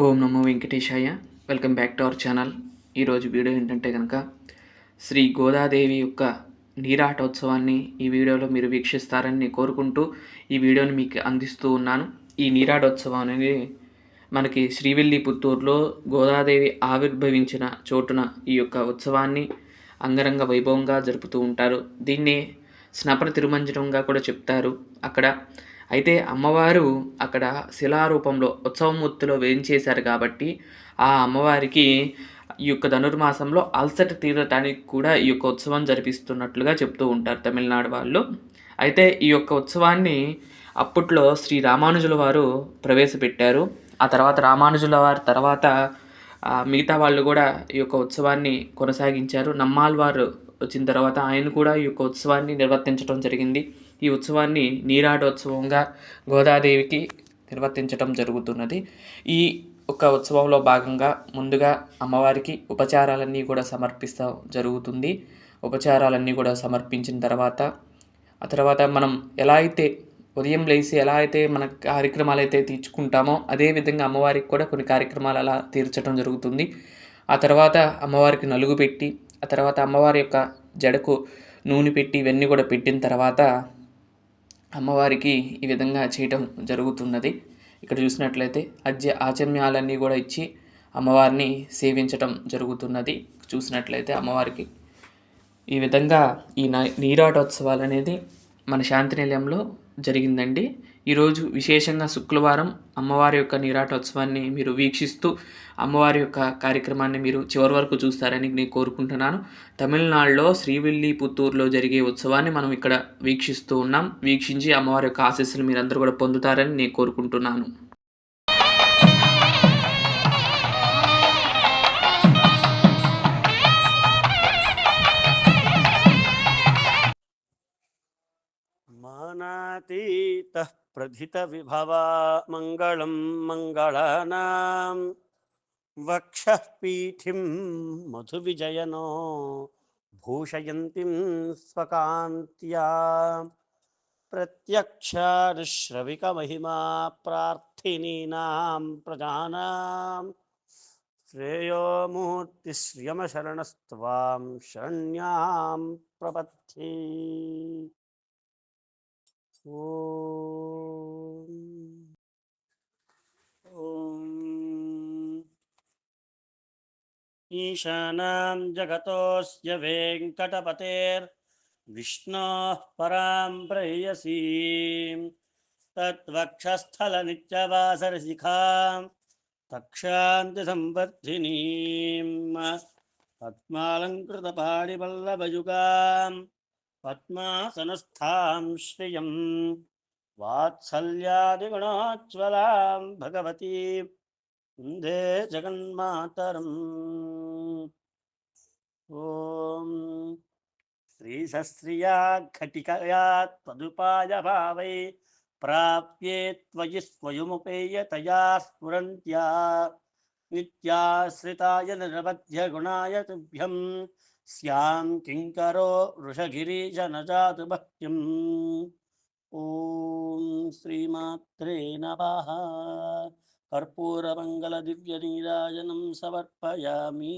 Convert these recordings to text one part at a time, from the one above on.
ఓం నమో వెంకటేశాయ. Welcome back to our channel. ఈరోజు video ఏంటంటే కనుక శ్రీ గోదాదేవి యొక్క నీరాటోత్సవాన్ని ఈ వీడియోలో మీరు వీక్షిస్తారని నేను కోరుకుంటూ ఈ వీడియోని మీకు అందిస్తూ ఉన్నాను. ఈ నీరాటోత్సవం అనేది మనకి శ్రీవిల్లి పుత్తూరులో గోదాదేవి ఆవిర్భవించిన చోటున ఈ యొక్క ఉత్సవాన్ని అంగరంగ వైభవంగా జరుపుతూ ఉంటారు. దీన్ని స్నపన తిరుమంజనంగా కూడా చెప్తారు. అక్కడ అయితే అమ్మవారు అక్కడ శిలారూపంలో ఉత్సవమూర్తిలో వేయించేశారు కాబట్టి ఆ అమ్మవారికి ఈ యొక్క ధనుర్మాసంలో అల్సట తీరటానికి కూడా ఈ యొక్క ఉత్సవం జరిపిస్తున్నట్లుగా చెప్తూ ఉంటారు తమిళనాడు వాళ్ళు. అయితే ఈ యొక్క ఉత్సవాన్ని అప్పట్లో శ్రీ రామానుజుల వారు ప్రవేశపెట్టారు. ఆ తర్వాత రామానుజుల వారి తర్వాత మిగతా వాళ్ళు కూడా ఈ యొక్క ఉత్సవాన్ని కొనసాగించారు. నమ్మాల్ వారు వచ్చిన తర్వాత ఆయన కూడా ఈ యొక్క ఉత్సవాన్ని నిర్వర్తించడం జరిగింది. ఈ ఉత్సవాన్ని నీరాటోత్సవంగా గోదాదేవికి నిర్వర్తించడం జరుగుతున్నది. ఈ ఒక ఉత్సవంలో భాగంగా ముందుగా అమ్మవారికి ఉపచారాలన్నీ కూడా సమర్పిస్తా జరుగుతుంది. ఉపచారాలన్నీ కూడా సమర్పించిన తర్వాత ఆ తర్వాత మనం ఎలా అయితే ఉదయం లేచి ఎలా అయితే మన కార్యక్రమాలు అయితే తీర్చుకుంటామో అదే విధంగా అమ్మవారికి కూడా కొన్ని కార్యక్రమాలు అలా తీర్చడం జరుగుతుంది. ఆ తర్వాత అమ్మవారికి నలుగు పెట్టి ఆ తర్వాత అమ్మవారి యొక్క జడకు నూనె పెట్టి ఇవన్నీ కూడా పెట్టిన తర్వాత అమ్మవారికి ఈ విధంగా చేయటం జరుగుతున్నది. ఇక్కడ చూసినట్లయితే అజ్య ఆచమ్యాలన్నీ కూడా ఇచ్చి అమ్మవారిని సేవించటం జరుగుతున్నది. చూసినట్లయితే అమ్మవారికి ఈ విధంగా ఈ నీరాటోత్సవాలు అనేది మన శాంతి నిలయంలో జరిగిందండి. ఈరోజు విశేషంగా శుక్రవారం అమ్మవారి యొక్క నీరాటోత్సవాన్ని మీరు వీక్షిస్తూ అమ్మవారి యొక్క కార్యక్రమాన్ని మీరు చివరి వరకు చూస్తారని నేను కోరుకుంటున్నాను. తమిళనాడులో శ్రీవిల్లి పుత్తూరులో జరిగే ఉత్సవాన్ని మనం ఇక్కడ వీక్షిస్తూ ఉన్నాం. వీక్షించి అమ్మవారి యొక్క ఆశీస్సులు మీరందరూ కూడా పొందుతారని నేను కోరుకుంటున్నాను. मानातीतः प्रथितविभवा मङ्गलं मङ्गलानां। वक्षः पीठिं मधुविजयनो भूषयन्तीं स्वकान्त्या। प्रत्यक्षानुश्रविकमहिमा प्रार्थिनीनां प्रजानां। श्रेयो मूर्तिश्रियमशरणस्त्वां शरण्यां ॐ ईशानां जगतोऽस्य वेङ्कटपतेर्विष्णोः परां प्रेयसीं तत्वक्षस्थलनित्यवासरशिखां तक्षान्तिसम्वर्धिनीं पद्मालङ्कृतपाणिवल्लभयुगाम् पद्मासनस्थां श्रियं वात्सल्यादिगुणोज्ज्वलां भगवतीं वंदे जगन्मातरम्। ॐ श्रीसस्त्रिया घटिकया त्वदुपाय भावै प्राप्ये त्वयि स्वयमुपेयतया स्फुरन्त्या। नित्याश्रिताय निरवध्यगुणाय तुभ्यं स्यां किङ्करो वृषगिरीश न जातु भक्तिम् ॐ श्रीमात्रे नमः कर्पूरमङ्गलदिव्यनीराजनं समर्पयामि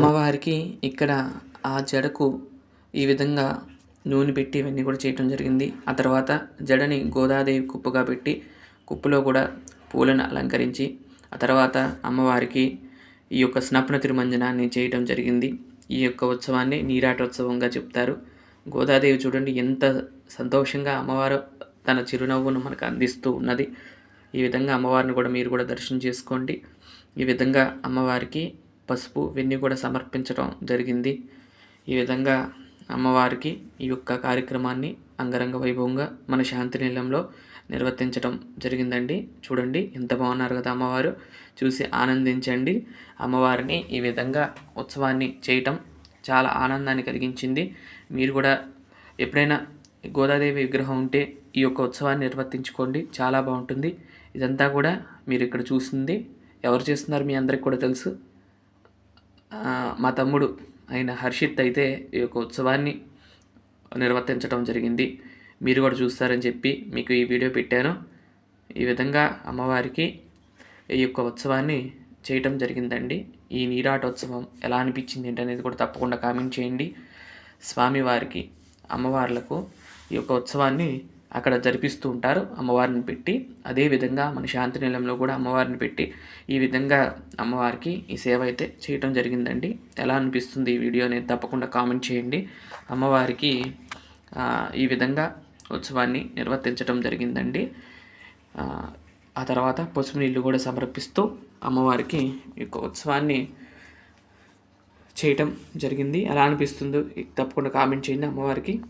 అమ్మవారికి ఇక్కడ ఆ జడకు ఈ విధంగా నూనె పెట్టి ఇవన్నీ కూడా చేయటం జరిగింది. ఆ తర్వాత జడని గోదాదేవి కుప్పగా పెట్టి కుప్పలో కూడా పూలను అలంకరించి ఆ తర్వాత అమ్మవారికి ఈ యొక్క స్నపన తిరుమంజనాన్ని చేయటం జరిగింది. ఈ యొక్క ఉత్సవాన్ని నీరాటోత్సవంగా చెప్తారు. గోదాదేవి చూడండి ఎంత సంతోషంగా అమ్మవారు తన చిరునవ్వును మనకు అందిస్తూ ఉన్నది. ఈ విధంగా అమ్మవారిని కూడా మీరు కూడా దర్శనం చేసుకోండి. ఈ విధంగా అమ్మవారికి పసుపు ఇవన్నీ కూడా సమర్పించడం జరిగింది. ఈ విధంగా అమ్మవారికి ఈ యొక్క కార్యక్రమాన్ని అంగరంగ వైభవంగా మన శాంతి నిలయంలో నిర్వర్తించడం జరిగిందండి. చూడండి ఎంత బాగున్నారు కదా అమ్మవారు. చూసి ఆనందించండి. అమ్మవారిని ఈ విధంగా ఉత్సవాన్ని చేయటం చాలా ఆనందాన్ని కలిగించింది. మీరు కూడా ఎప్పుడైనా గోదాదేవి విగ్రహం ఉంటే ఈ యొక్క ఉత్సవాన్ని నిర్వర్తించుకోండి. చాలా బాగుంటుంది. ఇదంతా కూడా మీరు ఇక్కడ చూసింది. ఎవరు చేస్తున్నారు మీ అందరికి కూడా తెలుసు. మా తమ్ముడు అయిన హర్షిత్ అయితే ఈ యొక్క ఉత్సవాన్ని నిర్వర్తించడం జరిగింది. మీరు కూడా చూస్తారని చెప్పి మీకు ఈ వీడియో పెట్టాను. ఈ విధంగా అమ్మవారికి ఈ యొక్క ఉత్సవాన్ని చేయటం జరిగిందండి. ఈ నీరాటోత్సవం ఎలా అనిపించింది ఏంటనేది అనేది కూడా తప్పకుండా కామెంట్ చేయండి. స్వామివారికి అమ్మవార్లకు ఈ యొక్క ఉత్సవాన్ని అక్కడ జరిపిస్తూ ఉంటారు అమ్మవారిని పెట్టి. అదేవిధంగా మన శాంతి నిలయంలో కూడా అమ్మవారిని పెట్టి ఈ విధంగా అమ్మవారికి ఈ సేవ అయితే చేయటం జరిగిందండి. ఎలా అనిపిస్తుంది ఈ వీడియో అనేది తప్పకుండా కామెంట్ చేయండి. అమ్మవారికి ఈ విధంగా ఉత్సవాన్ని నిర్వర్తించడం జరిగిందండి. ఆ, ఆ తర్వాత పసుపు నీళ్ళు కూడా సమర్పిస్తూ అమ్మవారికి ఈ యొక్క ఉత్సవాన్ని చేయటం జరిగింది. ఎలా అనిపిస్తుందో తప్పకుండా కామెంట్ చేయండి అమ్మవారికి.